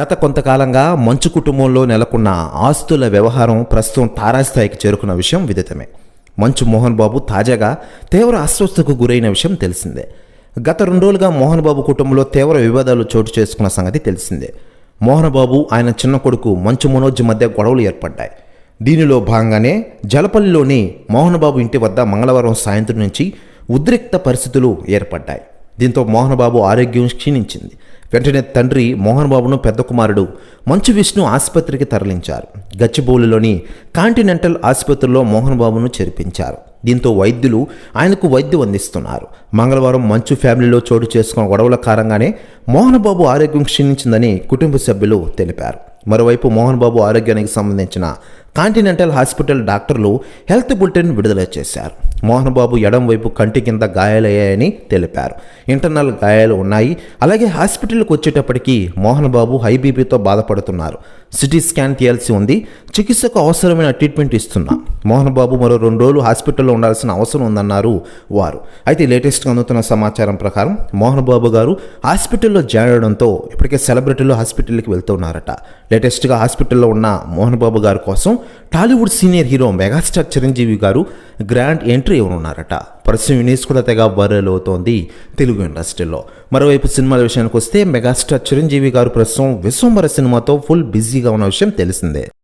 గత కొంతకాలంగా మంచు కుటుంబంలో నెలకొన్న ఆస్తుల వ్యవహారం ప్రస్తుతం తారాస్థాయికి చేరుకున్న విషయం విదితమే. మంచు మోహన్ బాబు తాజాగా తీవ్ర అస్వస్థకు గురైన విషయం తెలిసిందే. గత రెండు రోజులుగా మోహన్ బాబు కుటుంబంలో తీవ్ర వివాదాలు చోటు చేసుకున్న సంగతి తెలిసిందే. మోహన్ బాబు ఆయన చిన్న కొడుకు మంచు మనోజ్ మధ్య గొడవలు ఏర్పడ్డాయి. దీనిలో భాగంగానే జలపల్లిలోని మోహన్ బాబు ఇంటి వద్ద మంగళవారం సాయంత్రం నుంచి ఉద్రిక్త పరిస్థితులు ఏర్పడ్డాయి. దీంతో మోహనబాబు ఆరోగ్యం క్షీణించింది. వెంటనే తండ్రి మోహన్బాబును పెద్ద కుమారుడు మంచు విష్ణు ఆసుపత్రికి తరలించారు. గచ్చిబౌలిలోని కాంటినెంటల్ ఆసుపత్రిలో మోహన్ బాబును చేర్పించారు. దీంతో వైద్యులు ఆయనకు వైద్యం అందిస్తున్నారు. మంగళవారం మంచు ఫ్యామిలీలో చోటు చేసుకున్న గొడవల కారణంగానే మోహన్బాబు ఆరోగ్యం క్షీణించిందని కుటుంబ సభ్యులు తెలిపారు. మరోవైపు మోహన్బాబు ఆరోగ్యానికి సంబంధించిన కాంటినెంటల్ హాస్పిటల్ డాక్టర్లు హెల్త్ బులెటిన్ విడుదల చేశారు. మోహన్ బాబు కంటి కింద గాయాలయ్యాయని తెలిపారు. ఇంటర్నల్ గాయాలు ఉన్నాయి. అలాగే హాస్పిటల్కి వచ్చేటప్పటికి మోహన్ బాబు హై బీపీతో బాధపడుతున్నారు. సిటీ స్కాన్ తీయాల్సి ఉంది. చికిత్సకు అవసరమైన ట్రీట్మెంట్ ఇస్తున్నాం. మోహన్ బాబు మరో రెండు రోజులు హాస్పిటల్లో ఉండాల్సిన అవసరం ఉందన్నారు వారు. అయితే లేటెస్ట్గా అందుతున్న సమాచారం ప్రకారం మోహన్ బాబు గారు హాస్పిటల్లో జాయిన్ అవడంతో ఇప్పటికే సెలబ్రిటీలు హాస్పిటల్కి వెళ్తున్నారట. లేటెస్ట్గా హాస్పిటల్లో ఉన్న మోహన్ బాబు గారి కోసం Tollywood senior hero megastar Chiranjeevi గారు గ్రాండ్ ఎంట్రీ ఇవ్వనున్నారట ప్రస్తుతం న్యూస్ కూడా తెగ వైరల్ అవుతోంది తెలుగు ఇండస్ట్రీలో. మరోవైపు సినిమాల విషయానికి వస్తే మెగాస్టార్ చిరంజీవి గారు ప్రస్తుతం విశ్వంబర సినిమాతో ఫుల్ బిజీగా ఉన్న విషయం తెలిసిందే.